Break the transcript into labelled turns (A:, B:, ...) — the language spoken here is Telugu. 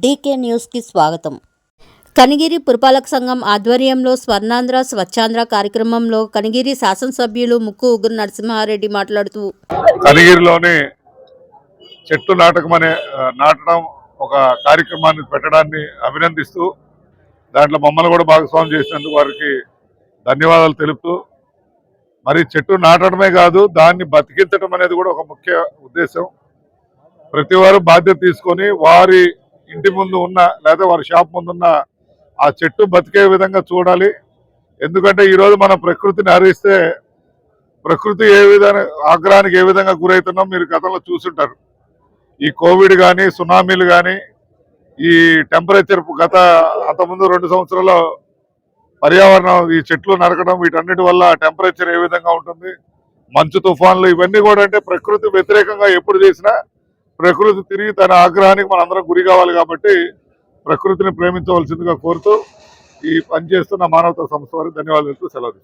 A: డీకే న్యూస్కి స్వాగతం. కనిగిరి పురపాలక సంఘం ఆధ్వర్యంలో స్వర్ణాంధ్ర స్వచ్ఛాంధ్ర కార్యక్రమంలో కనిగిరి శాసనసభ్యులు ముక్కు ఉగ్ర నరసింహారెడ్డి మాట్లాడుతూ
B: కనిగిరిలోని చెట్టు నాటకం అనే నాటడం ఒక కార్యక్రమాన్ని పెట్టడాన్ని అభినందిస్తూ దాంట్లో మమ్మల్ని కూడా భాగస్వామ్యం చేసినందుకు వారికి ధన్యవాదాలు తెలుపుతూ మరి చెట్టు నాటడమే కాదు దాన్ని బతికించడం అనేది కూడా ఒక ముఖ్య ఉద్దేశం. ప్రతి వారు బాధ్యత తీసుకొని వారి ఇంటి ముందు ఉన్న లేదా వారి షాప్ ముందున్న ఆ చెట్టు బతికే విధంగా చూడాలి. ఎందుకంటే ఈరోజు మనం ప్రకృతిని హరిస్తే ప్రకృతి ఏ విధంగా ఆగ్రహానికి ఏ విధంగా గురవుతున్నాం మీరు గతంలో చూసుంటారు. ఈ కోవిడ్ కానీ సునామీలు కానీ ఈ టెంపరేచర్ గత అంతకుముందు రెండు సంవత్సరాల్లో పర్యావరణం ఈ చెట్లు నరకడం వీటన్నిటి వల్ల టెంపరేచర్ ఏ విధంగా ఉంటుంది మంచు తుఫాన్లు ఇవన్నీ కూడా అంటే ప్రకృతి వ్యతిరేకంగా ఎప్పుడు చేసినా ప్రకృతి తిరిగి తన ఆగ్రహానికి మనందరం గురి కావాలి కాబట్టి ప్రకృతిని ప్రేమించవలసిందిగా కోరుతూ ఈ పనిచేస్తున్న మానవతా సంస్థ వారికి ధన్యవాదాలు సెలవు